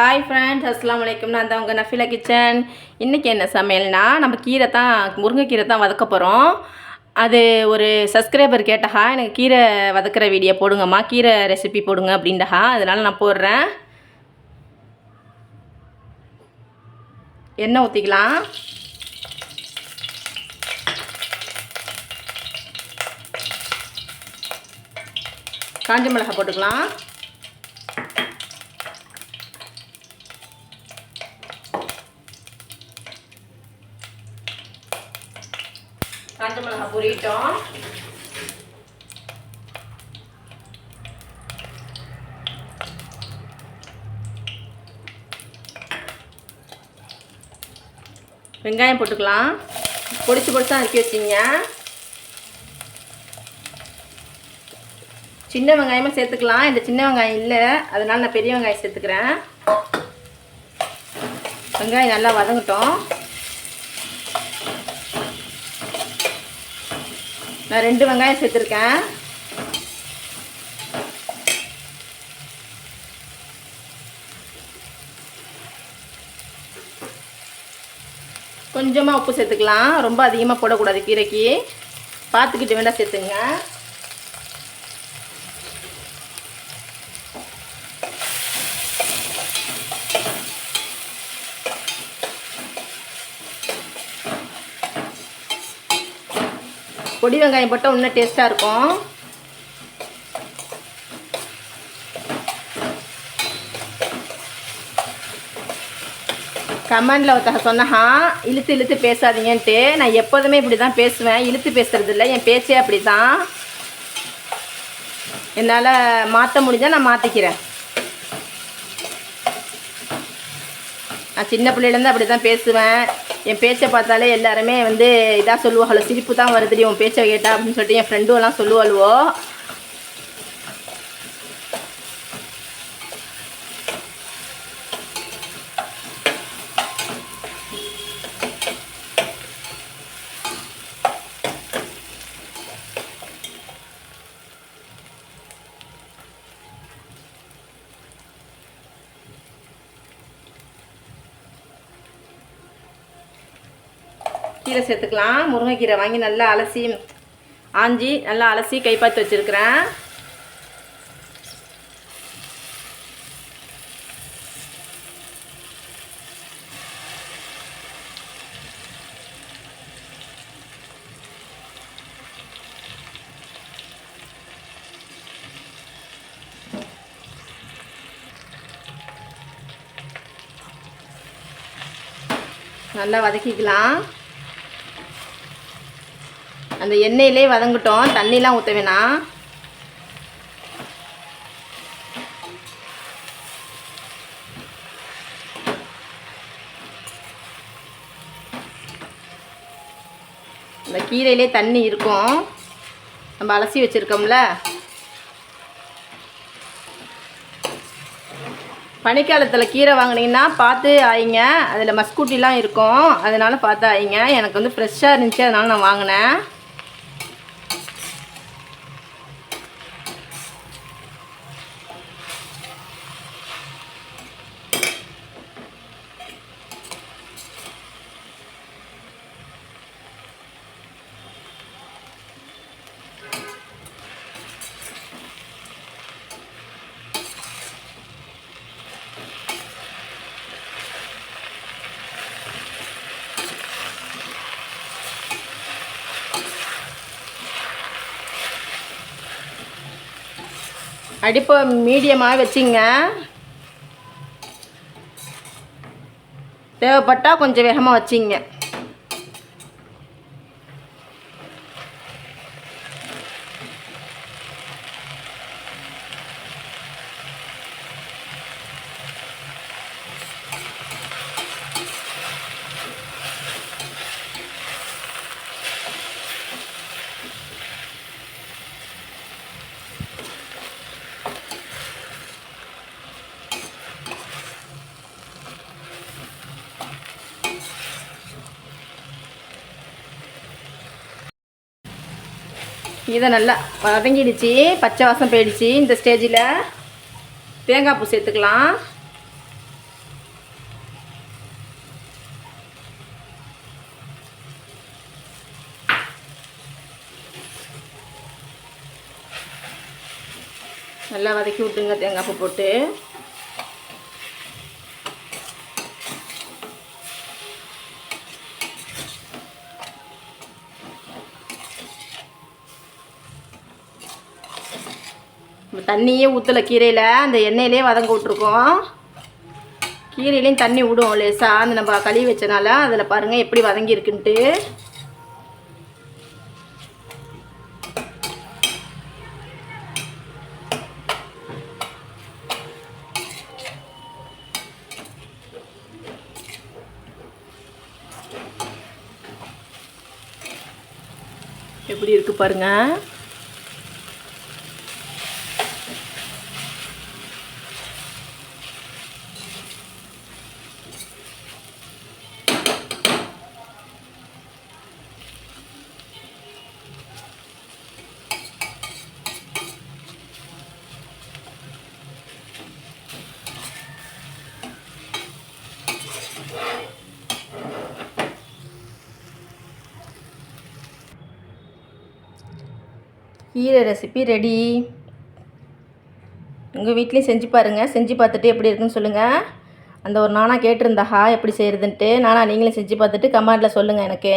Hi friends அஸ்லாம் வலைக்கம் நான் தான் உங்கள் நஃபிலா கிச்சன். இன்றைக்கி என்ன சமையல்னா நம்ம கீரை தான் முருங்கைக்கீரை தான் வதக்க போகிறோம் அது ஒரு சப்ஸ்கிரைபர் கேட்டஹா எனக்கு கீரை வதக்கிற வீடியோ போடுங்கம்மா கீரை ரெசிபி போடுங்க அப்படின்டஹா அதனால் நான் போடுறேன். எண்ணெய் ஊற்றிக்கலாம் காஞ்ச மிளகாய் போட்டுக்கலாம். காஞ்ச மிளகாய் பொரியட்டும் வெங்காயம் போட்டுக்கலாம். பொடிச்சு பொடிச்சு நறுக்கி வச்சிங்க. சின்ன வெங்காயமும் சேர்த்துக்கலாம். இந்த சின்ன வெங்காயம் இல்லை. அதனால நான் பெரிய வெங்காயம் சேர்த்துக்கிறேன். வெங்காயம் நல்லா வதங்கட்டும். நான் ரெண்டு வெங்காயம் சேர்த்துருக்கேன். கொஞ்சமாக உப்பு சேர்த்துக்கலாம். ரொம்ப அதிகமாக போடக்கூடாது கீரைக்கு. பார்த்துக்கிட்டு வேண்டாம் சேர்த்துங்க. பொடி வெங்காயம் போட்டால் இன்னும் டேஸ்ட்டாக இருக்கும். கமெண்டில் ஒருத்தக சொன்னஹா இழுத்து இழுத்து பேசாதீங்கன்ட்டு. நான் எப்போதுமே இப்படி தான் பேசுவேன். இழுத்து பேசுறது இல்லை. என் பேச்சே அப்படி தான் என்னால் மாற்ற முடிஞ்சால் நான் மாற்றிக்கிறேன் நான் சின்ன பிள்ளையிலேருந்து அப்படி தான் பேசுவேன். என் பேச்சை பார்த்தாலே எல்லாருமே வந்து இதாக சொல்லுவாள் சிரிப்பு தான் வருதுடி உன் பேச்சை கேட்டா அப்படின்னு சொல்லிட்டு என் ஃப்ரெண்டும் எல்லாம் சொல்லுவாளுவோ. கீரை சேர்த்துக்கலாம். முருங்கைக்கீரை வாங்கி நல்லா அலசி ஆஞ்சி நல்லா அலசி கைப்பாத்து வச்சுருக்கிறேன். நல்லா வதக்கிக்கலாம். அந்த எண்ணெயிலே வதங்கட்டும். தண்ணிலாம் ஊற்ற வேணாம் இந்த கீரையிலே தண்ணி இருக்கும். நம்ம அலசி வச்சுருக்கோம்ல. பனிக்காலத்தில் கீரை வாங்கினீங்கன்னா பார்த்து ஆயிங்க. அதில் மஸ்கூட்டிலாம் இருக்கும். அதனால் பார்த்து ஆயிங்க. எனக்கு வந்து ஃப்ரெஷ்ஷாக இருந்துச்சு. அதனால் நான் வாங்கினேன். அடிப்பை மீடியமாக வச்சிங்க. தேவைப்பட்டால் கொஞ்சம் வேகமாக வச்சிங்க. இதை நல்லா வதங்கிடுச்சு பச்சை வாசம் போயிடுச்சு இந்த ஸ்டேஜில் தேங்காய் பூ சேர்த்துக்கலாம். நல்லா வதக்கி விட்டுங்க தேங்காய் பூ போட்டு. தண்ணியே ஊற்றலை கீரையில். அந்த எண்ணெயிலே வதங்க விட்ருக்கோம் கீரையிலையும் தண்ணி விடும் லேசாக அந்த நம்ம கழுவி வச்சனால அதில் பாருங்கள் எப்படி வதங்கியிருக்குன்ட்டு எப்படி இருக்கு பாருங்க. கீரை ரெசிபி ரெடி உங்கள் வீட்லேயும் செஞ்சு பாருங்கள் செஞ்சு பார்த்துட்டு எப்படி இருக்குன்னு சொல்லுங்கள் அந்த ஒரு நானா கேட்டிருந்தா ஹா எப்படி செய்கிறதுன்ட்டு நானா நீங்களும் செஞ்சு பார்த்துட்டு கமெண்டில் சொல்லுங்கள் எனக்கு.